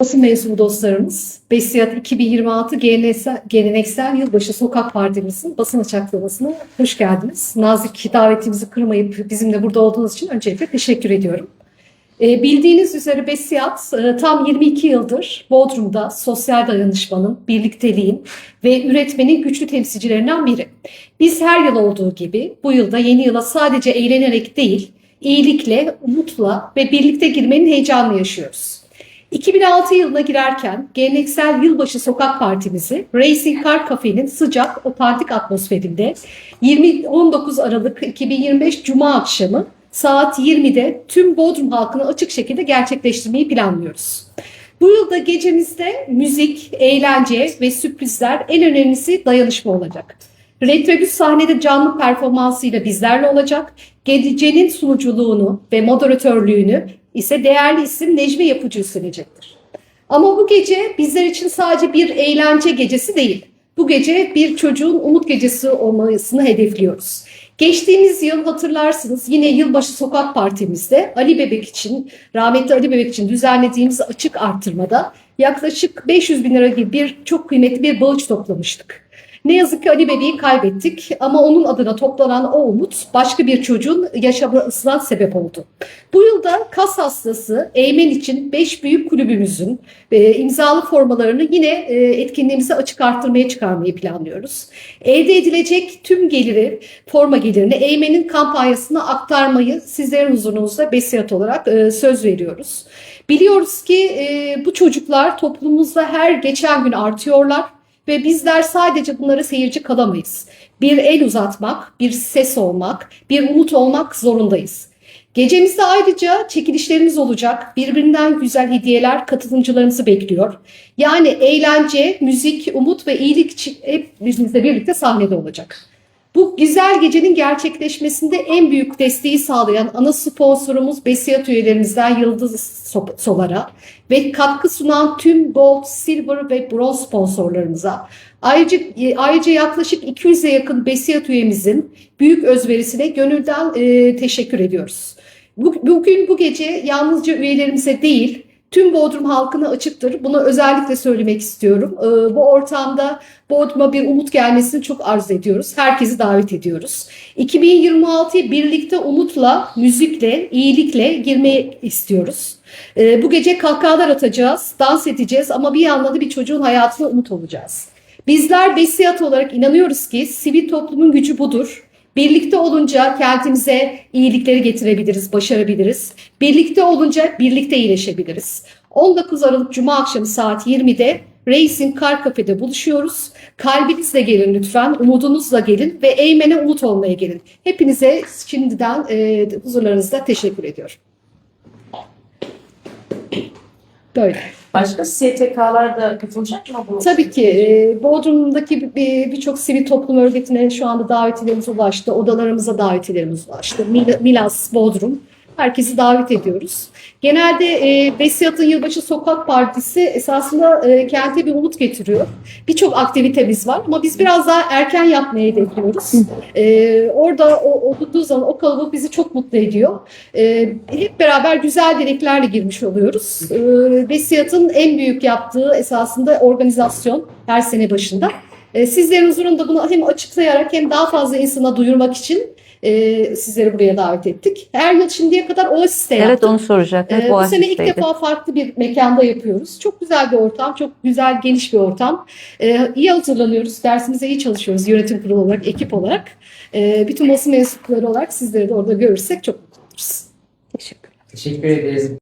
Basın mensubu dostlarımız, Besiyat 2026 geleneksel, Yılbaşı Sokak Partimizin basın açıklamasına hoş geldiniz. Nazik davetimizi kırmayıp bizimle burada olduğunuz için öncelikle teşekkür ediyorum. E, bildiğiniz üzere Besiyat e, tam 22 yıldır Bodrum'da sosyal dayanışmanın, birlikteliğin ve üretmenin güçlü temsilcilerinden biri. Biz her yıl olduğu gibi bu yılda yeni yıla sadece eğlenerek değil, iyilikle, umutla ve birlikte girmenin heyecanını yaşıyoruz. 2006 yılına girerken geleneksel yılbaşı sokak partimizi Racing Car Cafe'nin sıcak otantik atmosferinde 20 19 Aralık 2025 Cuma akşamı saat 20'de tüm Bodrum halkına açık şekilde gerçekleştirmeyi planlıyoruz. Bu yılda gecemizde müzik, eğlence ve sürprizler en önemlisi dayanışma olacak. Retrobüs sahnede canlı performansıyla bizlerle olacak. Gecenin sunuculuğunu ve moderatörlüğünü ise değerli isim Necmi Yapıcı üstlenecektir. Ama bu gece bizler için sadece bir eğlence gecesi değil. Bu gece bir çocuğun umut gecesi olmasını hedefliyoruz. Geçtiğimiz yıl hatırlarsınız yine yılbaşı sokak partimizde Ali Bebek için, rahmetli Ali Bebek için düzenlediğimiz açık artırmada yaklaşık 500 bin lira gibi bir çok kıymetli bir bağış toplamıştık. Ne yazık ki Ali Bebek'i kaybettik ama onun adına toplanan o umut başka bir çocuğun yaşamasına sebep oldu. Bu yılda kas hastası Eymen için 5 büyük kulübümüzün e, imzalı formalarını yine e, etkinliğimize açık arttırmaya çıkarmayı planlıyoruz. Elde edilecek tüm geliri, forma gelirini Eymen'in kampanyasına aktarmayı sizlerin huzurunuzda besiyat olarak e, söz veriyoruz. Biliyoruz ki e, bu çocuklar toplumumuzda her geçen gün artıyorlar ve bizler sadece bunlara seyirci kalamayız. Bir el uzatmak, bir ses olmak, bir umut olmak zorundayız. Gecemizde ayrıca çekilişlerimiz olacak. Birbirinden güzel hediyeler katılımcılarımızı bekliyor. Yani eğlence, müzik, umut ve iyilik için hep bizimle birlikte sahnede olacak. Bu güzel gecenin gerçekleşmesinde en büyük desteği sağlayan ana sponsorumuz Besiyat üyelerimizden Yıldız Solar'a ve katkı sunan tüm Gold, Silver ve Bronze sponsorlarımıza. Ayrıca, ayrıca yaklaşık 200'e yakın Besiyat üyemizin büyük özverisine gönülden e, teşekkür ediyoruz. Bu- Bugün bu gece yalnızca üyelerimize değil, tüm Bodrum halkına açıktır. Bunu özellikle söylemek istiyorum. Ee, Bu ortamda Bodrum'a bir umut gelmesini çok arzu ediyoruz. Herkesi davet ediyoruz. 2026'yı birlikte umutla, müzikle, iyilikle girmeyi istiyoruz. Ee, Bu gece kahkahalar atacağız, dans edeceğiz ama bir yandan da bir çocuğun hayatına umut olacağız. Bizler Besiyat olarak inanıyoruz ki sivil toplumun gücü budur. Birlikte olunca kentimize iyilikleri getirebiliriz, başarabiliriz. Birlikte olunca birlikte iyileşebiliriz. 19 Aralık Cuma akşamı saat 20'de Racing Car Cafe'de buluşuyoruz. Kalbinizle gelin lütfen, umudunuzla gelin ve Eymen'e umut olmaya gelin. Hepinize şimdiden e, huzurlarınızda teşekkür ediyorum. Böyle. Başka STK'lar da katılacak mı bu? Tabii ki e, Bodrum'daki bir- birçok sivil toplum örgütüne şu anda davetilerimiz ulaştı. Odalarımıza davetilerimiz ulaştı. Mil- Milas, Bodrum. Herkesi davet ediyoruz. Genelde e, Besiyat'ın Yılbaşı Sokak Partisi esasında e, kente bir umut getiriyor. Birçok aktivitemiz var ama biz biraz daha erken yapmayı hedefliyoruz. E, orada o, olduğu zaman o kalabalık bizi çok mutlu ediyor. E, hep beraber güzel dileklerle girmiş oluyoruz. E, Besiyat'ın en büyük yaptığı esasında organizasyon her sene başında. E, sizlerin huzurunda bunu hem açıklayarak hem daha fazla insana duyurmak için e, sizleri buraya davet ettik. Her yıl şimdiye kadar Oasis'te yaptık. Evet onu soracaktım. Ee, Bu bu sene ilk defa farklı bir mekanda yapıyoruz. Çok güzel bir ortam, çok güzel geniş bir ortam. Ee, iyi hazırlanıyoruz, dersimize iyi çalışıyoruz yönetim kurulu olarak, ekip olarak. Ee, bütün basın mensupları olarak sizleri de orada görürsek çok mutlu oluruz. Teşekkür Teşekkür ederiz.